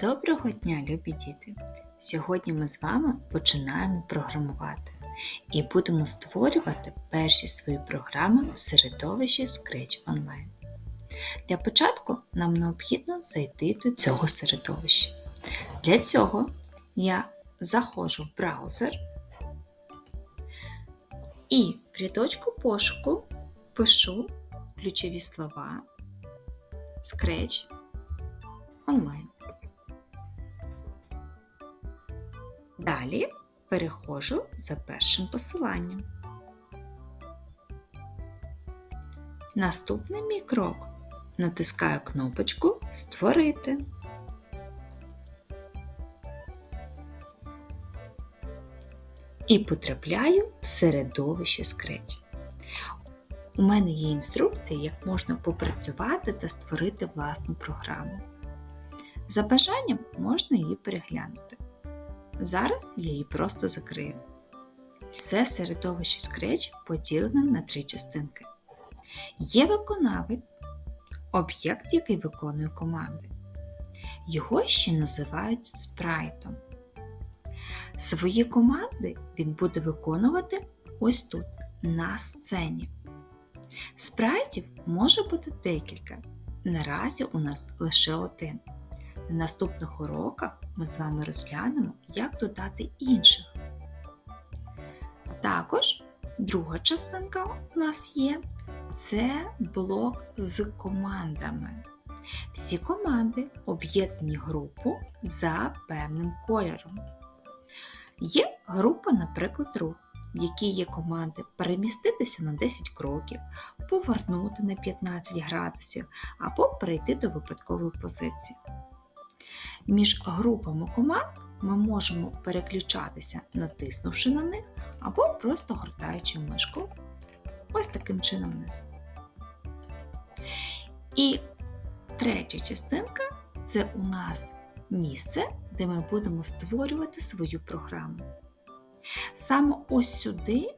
Доброго дня, любі діти! Сьогодні ми з вами починаємо програмувати і будемо створювати перші свої програми в середовищі Scratch Online. Для початку нам необхідно зайти до цього середовища. Для цього я заходжу в браузер і в рядочку пошуку пишу ключові слова Scratch Online. Далі переходжу за першим посиланням. Наступний мій крок. Натискаю кнопочку Створити. І потрапляю в середовище Scratch. У мене є інструкція, як можна попрацювати та створити власну програму. За бажанням можна її переглянути. Зараз я її просто закрию. Це середовище Scratch поділене на три частинки. Є виконавець, об'єкт, який виконує команди. Його ще називають спрайтом. Свої команди він буде виконувати ось тут, на сцені. Спрайтів може бути декілька. Наразі у нас лише один. На наступних уроках ми з вами розглянемо, як додати інших. Також друга частинка у нас є це блок з командами. Всі команди об'єднані групу за певним кольором. Є група, наприклад, рух, в якій є команди переміститися на 10 кроків, повернути на 15 градусів або перейти до випадкової позиції. Між групами команд ми можемо переключатися, натиснувши на них, або просто гортаючи мишку ось таким чином вниз. І третя частинка це у нас місце, де ми будемо створювати свою програму. Саме ось сюди,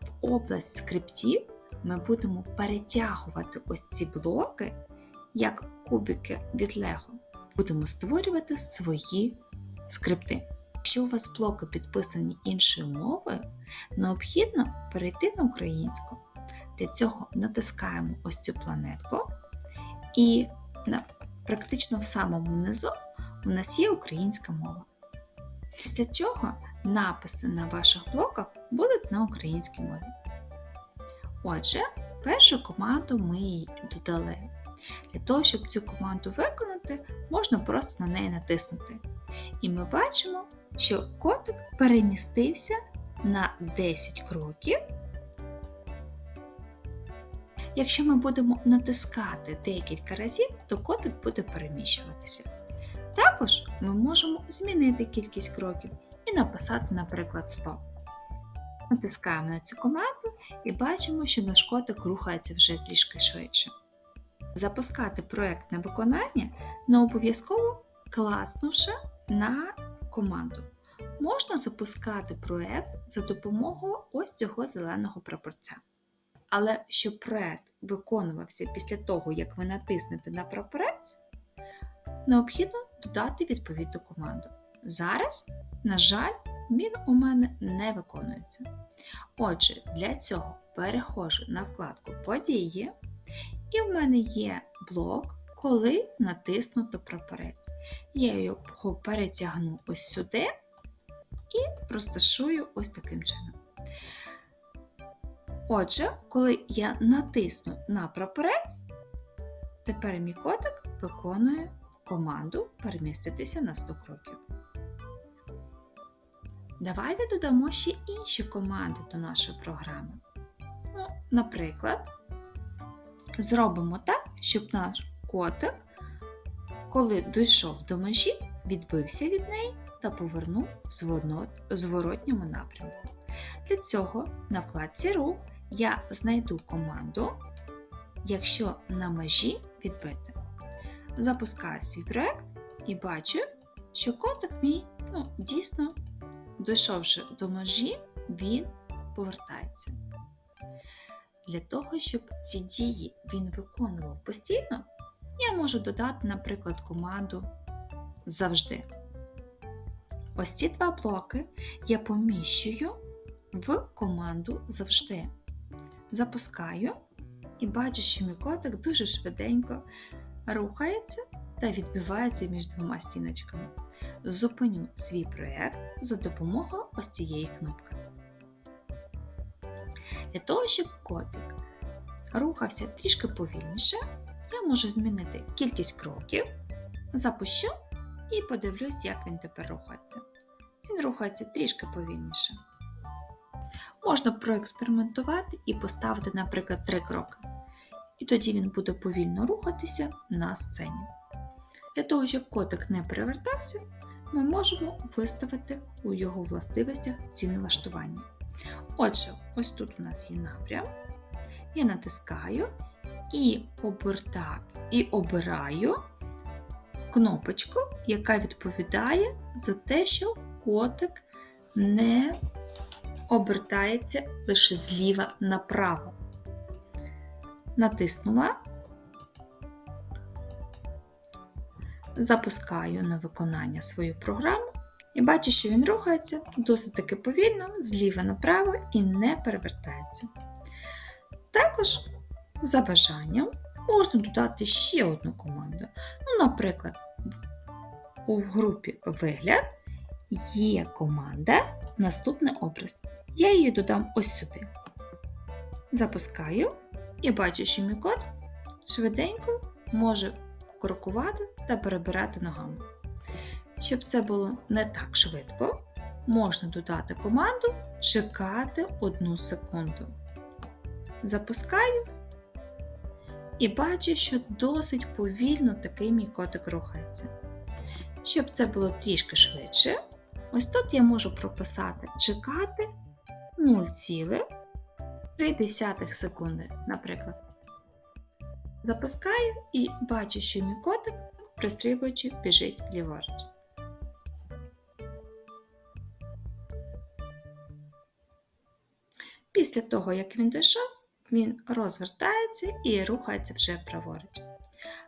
в область скриптів, ми будемо перетягувати ось ці блоки, як кубики від Лего будемо створювати свої скрипти. Якщо у вас блоки підписані іншою мовою, необхідно перейти на українську. Для цього натискаємо ось цю планетку, і на, практично в самому низу у нас є українська мова. Після чого написи на ваших блоках будуть на українській мові. Отже, першу команду ми додали. Для того, щоб цю команду виконати, можна просто на неї натиснути. І ми бачимо, що котик перемістився на 10 кроків. Якщо ми будемо натискати декілька разів, то котик буде переміщуватися. Також ми можемо змінити кількість кроків і написати, наприклад, 100. Натискаємо на цю команду і бачимо, що наш котик рухається вже трішки швидше. Запускати проект на виконання не обов'язково класнувши на команду. Можна запускати проект за допомогою ось цього зеленого прапорця. Але щоб проект виконувався після того, як ви натиснете на прапорець, необхідно додати відповідну команду. Зараз, на жаль, він у мене не виконується. Отже, для цього переходжу на вкладку Події і в мене є блок, коли натиснуто прапорець. Я його перетягну ось сюди і розташую ось таким чином. Отже, коли я натисну на прапорець, тепер мій котик виконує команду переміститися на 100 кроків. Давайте додамо ще інші команди до нашої програми. Ну, Наприклад, Зробимо так, щоб наш котик, коли дійшов до межі, відбився від неї та повернув в зворотньому напрямку. Для цього на вкладці рух я знайду команду, якщо на межі відбити. Запускаю свій проект і бачу, що котик мій ну, дійсно, дійшовши до межі, він повертається. Для того, щоб ці дії він виконував постійно, я можу додати, наприклад, команду завжди. Ось ці два блоки я поміщую в команду завжди. Запускаю і бачу, що мій котик дуже швиденько рухається та відбивається між двома стіночками. Зупиню свій проєкт за допомогою ось цієї кнопки. Для того, щоб котик рухався трішки повільніше, я можу змінити кількість кроків, запущу і подивлюсь, як він тепер рухається. Він рухається трішки повільніше. Можна проекспериментувати і поставити, наприклад, три кроки. І тоді він буде повільно рухатися на сцені. Для того, щоб котик не перевертався, ми можемо виставити у його властивостях ці налаштування. Отже, ось тут у нас є напрям. Я натискаю і обертаю, і обираю кнопочку, яка відповідає за те, що котик не обертається лише зліва направо. Натиснула, запускаю на виконання свою програму і бачу, що він рухається досить таки повільно, зліва направо і не перевертається. Також, за бажанням, можна додати ще одну команду. Ну, наприклад, у групі Вигляд є команда Наступний образ. Я її додам ось сюди. Запускаю і бачу, що мій код швиденько може крокувати та перебирати ногами. Щоб це було не так швидко, можна додати команду чекати одну секунду. Запускаю і бачу, що досить повільно такий мій котик рухається. Щоб це було трішки швидше, ось тут я можу прописати чекати 0,3 секунди, наприклад. Запускаю і бачу, що мій котик, пристрибуючи, біжить ліворуч. Після того, як він дійшов, він розвертається і рухається вже праворуч.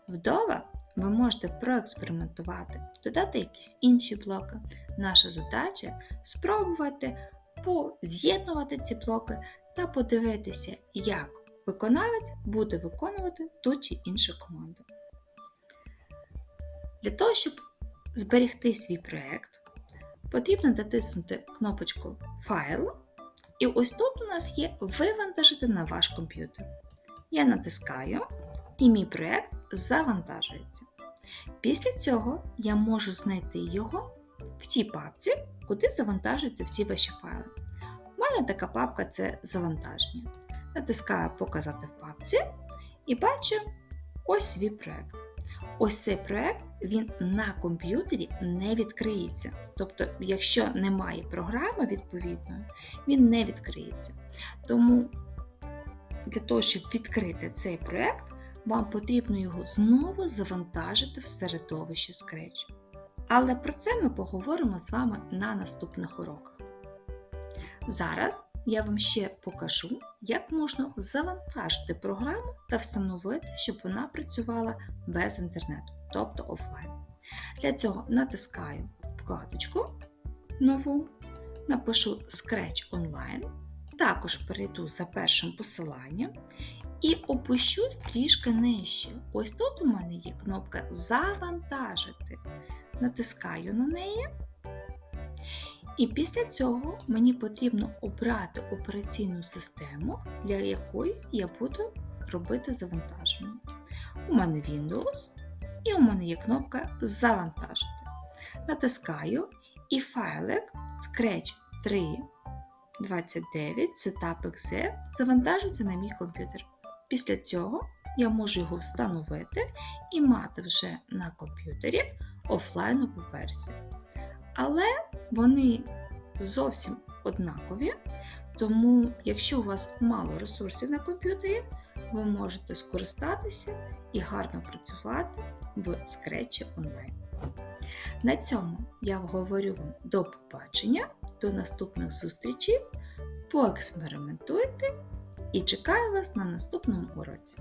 Вдома ви можете проекспериментувати, додати якісь інші блоки. Наша задача спробувати поз'єднувати ці блоки та подивитися, як виконавець буде виконувати ту чи іншу команду. Для того, щоб зберегти свій проєкт, потрібно натиснути кнопочку Файл. І ось тут у нас є Вивантажити на ваш комп'ютер. Я натискаю, і мій проєкт завантажується. Після цього я можу знайти його в тій папці, куди завантажуються всі ваші файли. У мене така папка це завантаження. Натискаю Показати в папці і бачу ось свій проєкт. Ось цей проєкт він на комп'ютері не відкриється. Тобто, якщо немає програми відповідної, він не відкриється. Тому для того, щоб відкрити цей проєкт, вам потрібно його знову завантажити в середовище Scratch. Але про це ми поговоримо з вами на наступних уроках. Зараз я вам ще покажу, як можна завантажити програму та встановити, щоб вона працювала без інтернету, тобто офлайн. Для цього натискаю вкладочку нову, напишу Scratch Online, також перейду за першим посиланням і опущусь трішки нижче. Ось тут у мене є кнопка Завантажити. Натискаю на неї. І після цього мені потрібно обрати операційну систему, для якої я буду робити завантаження. У мене Windows, і у мене є кнопка Завантажити. Натискаю і файлик Scratch 3.29 Setup.exe завантажиться на мій комп'ютер. Після цього я можу його встановити і мати вже на комп'ютері офлайнову версію. Але вони зовсім однакові, тому, якщо у вас мало ресурсів на комп'ютері, ви можете скористатися і гарно працювати в Scratch Online. На цьому я говорю вам до побачення, до наступних зустрічей. Поекспериментуйте і чекаю вас на наступному уроці.